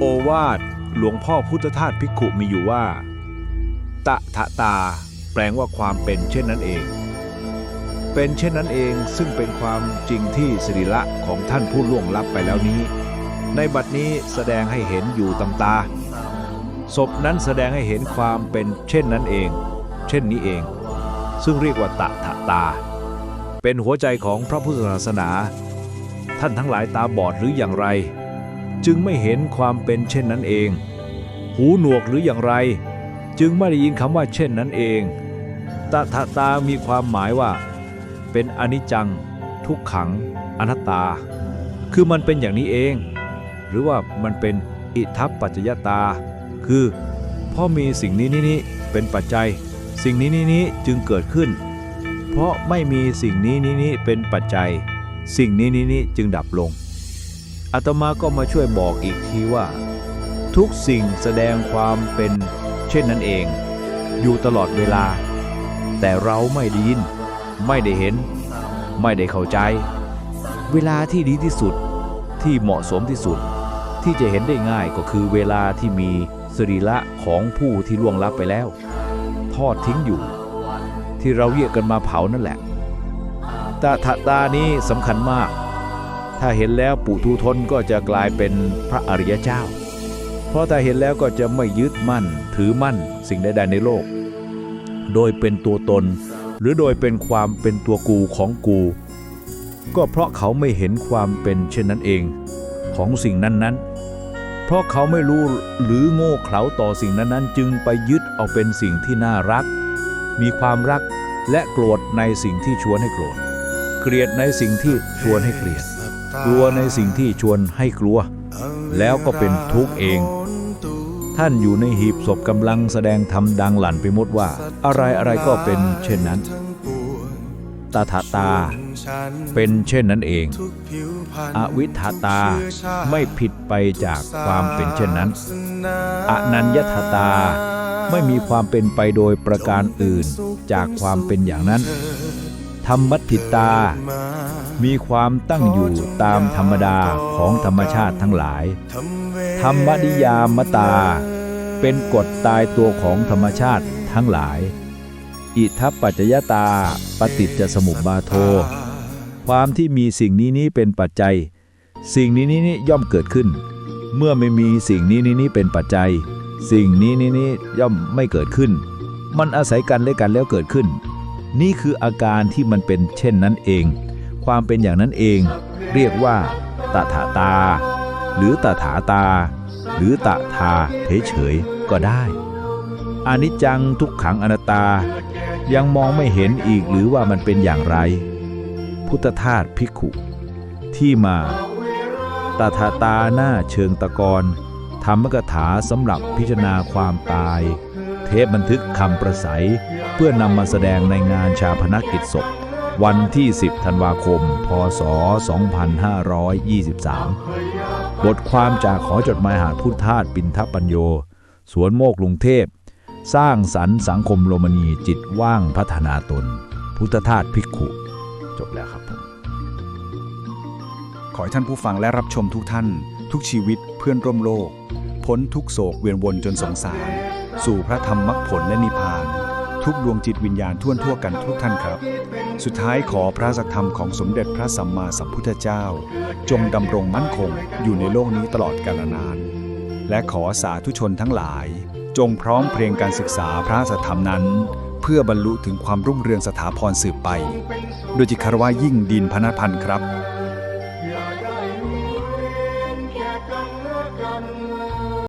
โอวาทหลวงพ่อพุทธทาสภิกขุมีอยู่ว่า ตะทะตา แปลงว่าความเป็นเช่นนั้นเอง เป็นเช่นนั้นเองซึ่งเป็นความจริงที่สิริละของท่านผู้ล่วงลับไปแล้วนี้ ในบัดนี้แสดงให้เห็นอยู่ตำตา ศพนั้นแสดงให้เห็นความเป็นเช่นนั้นเอง เช่นนี้เอง ซึ่งเรียกว่าตะทะตา เป็นหัวใจของพระพุทธศาสนา ท่านทั้งหลายตาบอดหรืออย่างไร จึงไม่เห็นความเป็นเช่นนั้นเอง หูหนวกหรืออย่างไร จึงไม่ได้ยินคำว่าเช่นนั้นเองตถาตามีความหมายว่า เป็นอนิจจัง ทุกขัง อนัตตา คือมันเป็นอย่างนี้เอง หรือว่ามันเป็นอิทัปปัจจยตา คือเพราะมีสิ่งนี้นี้นี้เป็นปัจจัย สิ่งนี้นี้นี้จึงเกิดขึ้น เพราะไม่มีสิ่งนี้นี้นี้เป็นปัจจัย สิ่งนี้นี้นี้จึงดับลง อาตมาก็มาช่วยบอกอีกทีว่า ทุกสิ่งแสดงความเป็น เช่นนั้นเอง อยู่ตลอดเวลา แต่เราไม่ได้ยิน ไม่ได้เห็น ไม่ได้เข้าใจ เวลาที่ดีที่สุดที่เหมาะสมที่สุด ที่จะเห็นได้ง่ายก็คือเวลาที่มีสรีระของผู้ที่ล่วงลับไปแล้ว ทอดทิ้งอยู่ ที่เราเรียกกันมาเผานั่นแหละตาทะตานี้สำคัญมาก ถ้าเห็นแล้วปุถุทนก็จะกลายเป็นพระอริยเจ้า เพราะถ้าเห็นแล้วก็จะไม่ยึดมั่น ถือมั่นสิ่งใดๆในโลก โดยเป็นตัวตน หรือโดยเป็นความเป็นตัวกูของกู ก็เพราะเขาไม่เห็นความเป็นเช่นนั้นเองของสิ่งนั้นๆ เพราะเขาไม่รู้หรือโง่เขลาต่อสิ่งนั้นๆ จึงไปยึดเอาเป็นสิ่งที่น่ารัก มีความรักและโกรธในสิ่งที่ชวนให้โกรธ เกลียดในสิ่งที่ชวนให้เกลียด กลัวในสิ่งที่ชวนให้กลัว แล้วก็เป็นทุกข์เอง ท่านอยู่ในหีบศพกำลังแสดงธรรมดังหลั่นไปหมดว่า อะไรอะไรก็เป็นเช่นนั้นตาถาตา เป็นเช่นนั้นเอง อวิธาตาไม่ผิดไปจากความเป็นเช่นนั้น อนัญญทตาไม่มีความเป็นไปโดยประการอื่นจากความเป็นอย่างนั้น ธรรมัติตา มีความตั้งอยู่ตามธรรมดาของธรรมชาติทั้งหลาย ธรรมนิยามตา เป็นกฎตายตัวของธรรมชาติทั้งหลาย อิทัปปัจจยตาปฏิจจสมุปบาโท ความที่มีสิ่งนี้นี้เป็นปัจจัย สิ่งนี้นี้นี้ย่อมเกิดขึ้น เมื่อไม่มีสิ่งนี้นี้นี้เป็นปัจจัย สิ่งนี้นี้นี้ย่อมไม่เกิดขึ้น มันอาศัยกันและกันแล้วเกิดขึ้น นี่คืออาการที่มันเป็นเช่นนั้นเอง ความเป็นอย่างนั้นเอง เรียกว่าตถาตา หรือตถาตา หรือตถาเฉยๆก็ได้อนิจจังทุกขังอนัตตา ยังมองไม่เห็นอีกหรือว่ามันเป็นอย่างไร พุทธทาสภิกขุ ที่มาตถาตาหน้าเชิงตะกอนธรรมกถาสำหรับพิจารณาความตาย เทปบันทึกคำประสัย เพื่อนำมาแสดงในงานชาพนักกิจศพ วันที่ 10 ธันวาคม พศ 2523 บทความจากขอจดหมายหาพุทธาสปินทปัญโย สวนโมกกรุงเทพ สร้างสรรค์สังคมโรมนีจิตว่างพัฒนาตน พุทธทาสภิกขุ จบแล้วครับผม ขอให้ท่านผู้ฟังและรับชมทุกท่าน ทุกชีวิตเพื่อนร่วมโลก พ้นทุกโศกเวียนวนจนสงสาร สู่พระธรรมมรรคผลและนิพพาน ทุกดวงจิตวิญญาณทั่วทั่วกันทุกท่านครับ สุดท้ายขอพระสักธรรมของสมเด็จพระสัมมาสัมพุทธเจ้า จงดำรงมั่นคงอยู่ในโลกนี้ตลอดกาลนาน และขอสาธุชนทั้งหลาย จงพร้อมเพรียงการศึกษาพระสัทธรรมนั้น เพื่อบรรลุถึงความรุ่งเรืองสถาพรสืบไป โดยจิตคารวะยิ่งดินพนัพันธ์ครับ